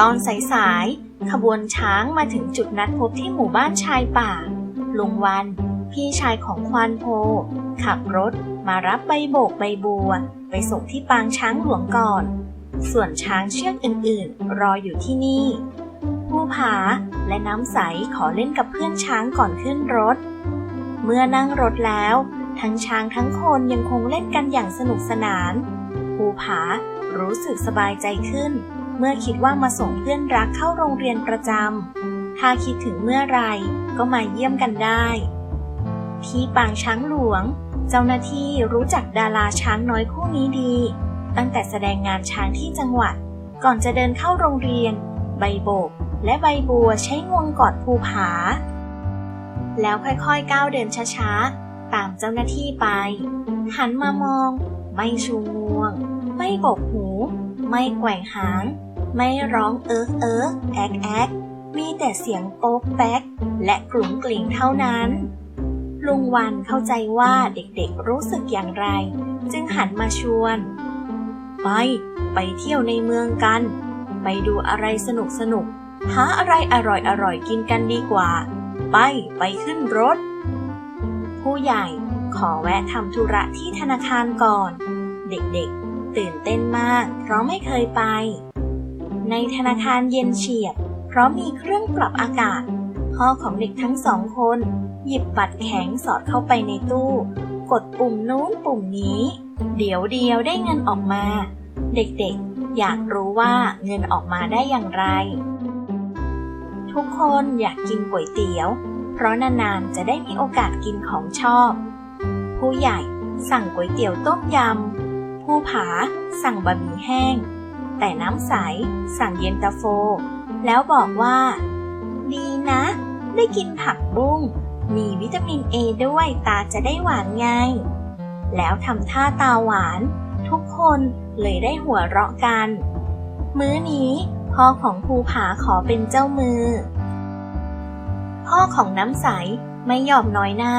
ตอนสายๆขบวนช้างมาถึงจุดนัดพบที่หมู่บ้านชายป่า ลุงวัน พี่ชายของควานโพ ขับรถมารับใบโบกใบบัว ไปส่งที่ปางช้างหลวงก่อน ส่วนช้างเชือกอื่นๆ รออยู่ที่นี่ผู้ผาและน้ำใสขอเล่นกับเพื่อนช้างก่อนขึ้นรถ เมื่อนั่งรถแล้ว ทั้งช้างทั้งคนยังคงเล่นกันอย่างสนุกสนานภูผารู้สึกสบายใจขึ้น เมื่อคิดว่ามาส่งเพื่อนรักเข้าโรงเรียนประจำ ถ้าคิดถึงเมื่อไรก็มาเยี่ยมกันได้ ที่ปางช้างหลวง เจ้าหน้าที่รู้จักดาราช้างน้อยคู่นี้ดี ตั้งแต่แสดงงานช้างที่จังหวัด ก่อนจะเดินเข้าโรงเรียน ใบโบก และใบบัวใช้งวงกอดภูผา แล้วค่อยๆก้าวเดินช้าๆ ตามเจ้าหน้าที่ไป หันมามอง ไม่ชูงวง ไม่โบกหู ไม่แกว่งหาง ไม่ร้องเอิ๊กเอิ๊กแอกแอกมีแต่เสียงโป๊กแป๊ก และกลุ่มกลิ่งเท่านั้น ลุงวันเข้าใจว่าเด็กๆรู้สึกอย่างไร จึงหันมาชวน ไป ไปเที่ยวในเมืองกัน ไปดูอะไรสนุกสนุกๆหาอะไรอร่อยอร่อยๆกินกันดีกว่า ไป ไปขึ้นรถ ผู้ใหญ่ขอแวะทำธุระที่ธนาคารก่อน เด็กๆ ตื่นเต้นมาก เพราะไม่เคยไป ในธนาคารเย็นเฉียบ เพราะมีเครื่องปรับอากาศ พ่อของเด็กทั้งสองคน หยิบบัตรแข็งสอดเข้าไปในตู้ กดปุ่มนู้นปุ่มนี้ เดี๋ยวเดียวได้เงินออกมา เด็กๆ อยากรู้ว่าเงินออกมาได้อย่างไร ทุกคนอยากกินก๋วยเตี๋ยว เพราะนานๆจะได้มีโอกาสกินของชอบ ผู้ใหญ่สั่งก๋วยเตี๋ยวต้มยำ ผู้ผา สั่งบะหมี่แห้ง แต่น้ำใส สั่งเย็นตาโฟ แล้วบอกว่า ดีนะ ได้กินผักบุ้ง มีวิตามินเอด้วยตาจะได้หวานไง แล้วทำท่าตาหวาน ทุกคนเลยได้หัวเราะกัน มื้อนี้พ่อของภูผาขอเป็นเจ้ามือ พ่อของน้ำใสไม่ยอมน้อยหน้า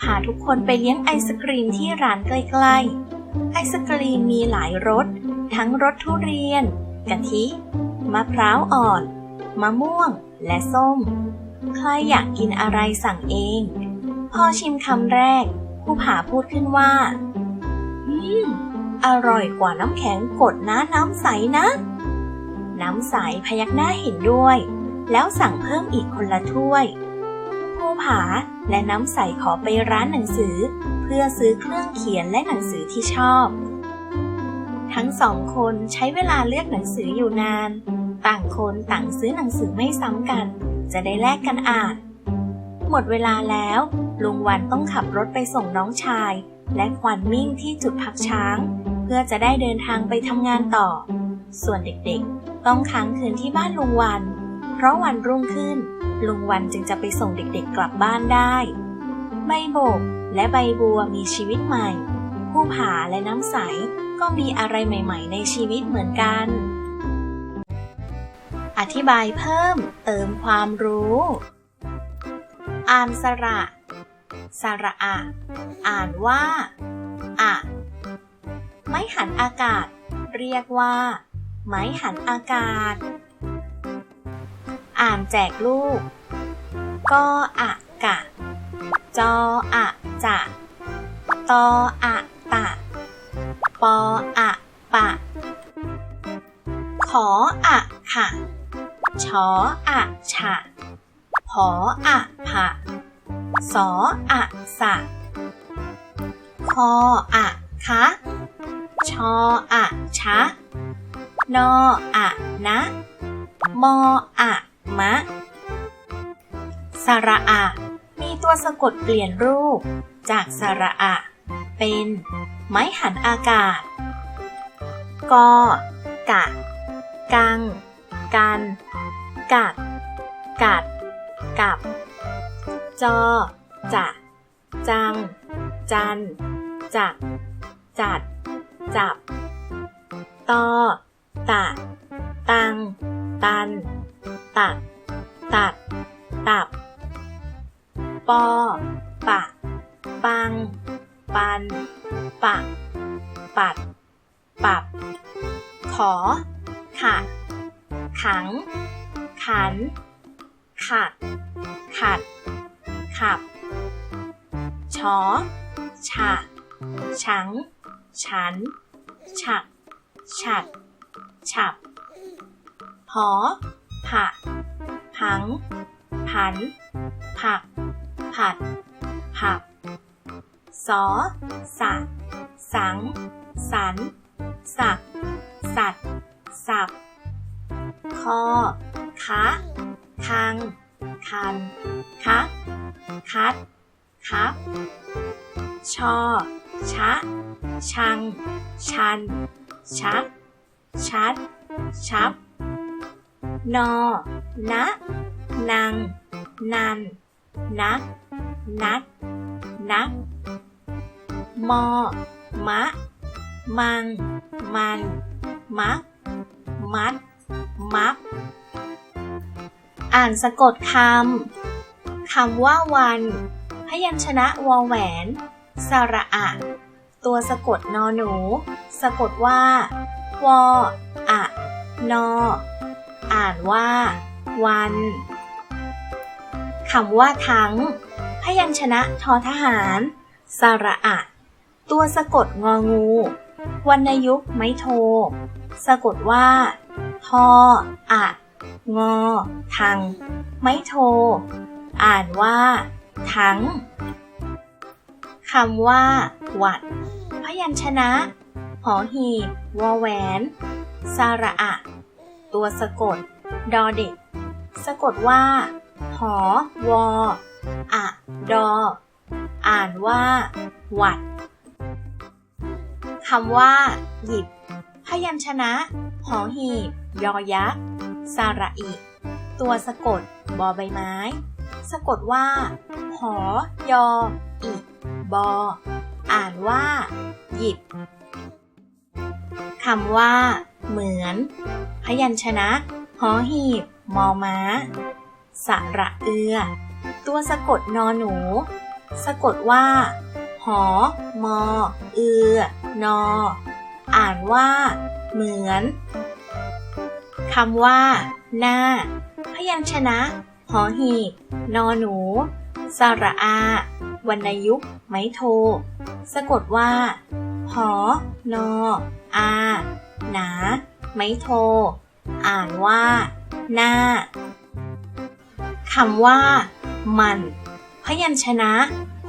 พาทุกคนไปเลี้ยงไอศกรีมที่ร้านใกล้ๆ ไอศกรีมมีหลายรส ทั้งรสทุเรียน กะทิ มะพร้าวอ่อน มะม่วง และส้ม ใครอยากกินอะไรสั่งเอง พอชิมคำแรก ผู้ผาพูดขึ้นว่า อืม อร่อยกว่าน้ำแข็งกดนะน้ำใสนะ น้ำใสพยักหน้าเห็นด้วย แล้วสั่งเพิ่มอีกคนละถ้วย ผู้ผาและน้ำใสขอไปร้านหนังสือ เพื่อซื้อเครื่องเขียนและหนังสือที่ชอบ ทั้งสองคนใช้เวลาเลือกหนังสืออยู่นาน ต่างคนต่างซื้อหนังสือไม่ซ้ำกัน จะได้แลกกันอ่าน หมดเวลาแล้ว ลุงวันต้องขับรถไปส่งน้องชาย และควันมิ่งที่จุดพักช้าง เพื่อจะได้เดินทางไปทำงานต่อ ส่วนเด็กๆ ต้องค้างคืนที่บ้านลุงวัน เพราะวันรุ่งขึ้นลุงวันจึงจะไปส่งเด็กๆกลับบ้านได้ ใบโบก และใบบัวมีชีวิตใหม่ ผู้ผาและน้ำใสก็มีอะไรใหม่ ๆ ในชีวิตเหมือนกัน อธิบายเพิ่มเติมความรู้อ่านสระ สระอะ อ่านว่า อะ ไม้หันอากาศ เรียกว่า ไม้หันอากาศ อ่านแจกลูกกออะกะ จออะ จะตออะตะ ปออะปะ ขออะค่ะชออะฉะผออะผะสออะสะ คออะคะชออะชะ นออะนะ มออะมะ สระอะ มีตัวสะกดเปลี่ยนรูป จากสระอะ เป็น ไม้หันอากาศกกะ กัง กัน กัด กัด กับ จอ จะจัง จัน จัก จัด จับ ตอ ตะ ตัง ตัน ตัด ตัด ตับ ปอ ปะ ปัง ปันปักปัด ปับ ขอขะขขัง ขัน ขัด ขัด ขับ ชอ ฉะ ฉัง ฉัน ฉัก ฉัด ฉับพอผะ ผัง ผัน ผัก ผัด ผับ สอสะสัง สัน สัก สัตสับคอคะคัง คันคะคัดคับ ชอ ชะ ชัง ชัน ชัก ชัด ชับ นอ นะนังนัน นัก นัด นัก มอ มะ มัง มัน มัก มัด มับอ่านสะกดคำ คำว่าวัน พยัญชนะวอแหวน สระอะ ตัวสะกดนอหนู สะกดว่า วออะนอ อ่านว่า วันคำว่าทั้ง พยัญชนะทอทหาร สระอะ ตัวสะกดงองูวรรณยุกต์ไม่โท สะกดว่า ทอ อะ งอ ทัง ไม่โท อ่านว่าทั้งคำว่า หวัด พยัญชนะ หอหีบวอแหวนสระอะ ตัวสะกด ดอเด็ก สะกดว่า หอ วอ อะ ดอ อ่านว่า หวัด คำว่า หยิบ พยัญชนะ หอหีบ ยอยักษ์สระอิ ตัวสะกด บอใบไม้ สะกดว่า หอ ยอ อิ บอ อ่านว่า หยิบ คำว่า เหมือน พยัญชนะ หอหีบ มอม้า สระเอือ ตัวสะกดนอหนู สะกดว่า หอ มอ เอือ นอ อ่านว่า เหมือน คำว่า หน้า พยัญชนะ หอหีบ นอหนู สระอา วรรณยุกต์ไม้โท สะกดว่า หอ นอ อา หนา ไม้โท อ่านว่า หน้า คำว่า มัน พยัญชนะ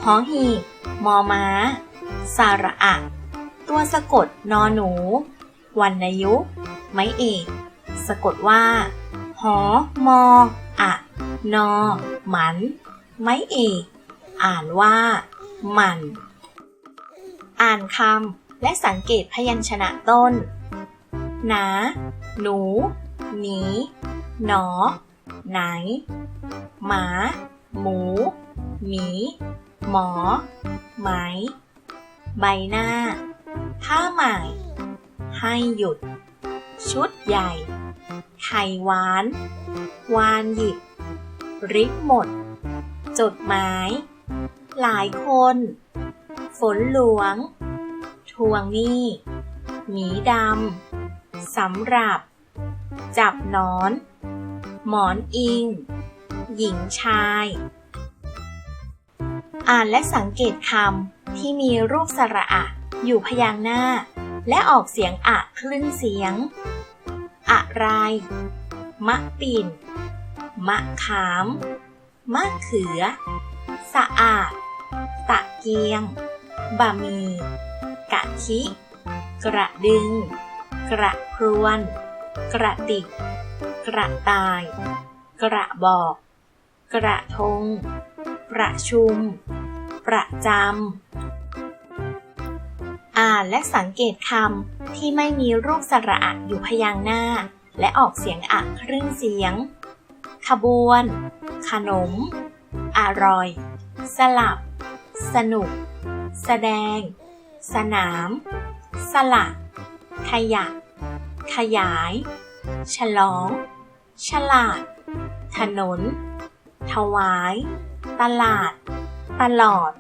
หอหีบมอม้า สาระอะ ตัวสะกดนอหนู วรรณยุไม้เอก สะกดว่า หอ มอ อะ นอ หมัน ไม้เอก อ่านว่า มัน อ่านคำและสังเกตพยัญชนะต้น หนา หนูหมีหนอ ไหน หมา หมู หมี หมอ ไหม ใบหน้า ผ้าใหม่ให้หยุด ชุดใหญ่ ไข่หวาน วานหยิบ ริบหมด จดหมาย หลายคน ฝนหลวง ทวงหนี้ หมีดำ สำหรับ จับนอน หมอนอิง หญิงชาย อ่านและสังเกตคำที่มีรูปสระอะ อยู่พยางค์หน้า และออกเสียงอะคลื่นเสียง อะไร มะปิ่น มะขาม มะเขือ สะอาด ตะเกียง บะหมี่กะทิ กระดึง กระพรวน กระติก กระตาย กระบอก กระทง ประชุม ประจำ อ่านและสังเกตคำที่ไม่มีรูปสระอะอยู่พยางค์หน้า และออกเสียงอะครึ่งเสียง ขบวน ขนม อร่อย สลับ สนุก แสดง สนาม สละขยะ ขยาย ฉลอง ฉลาด ถนน ถวาย ตลาด ตลอด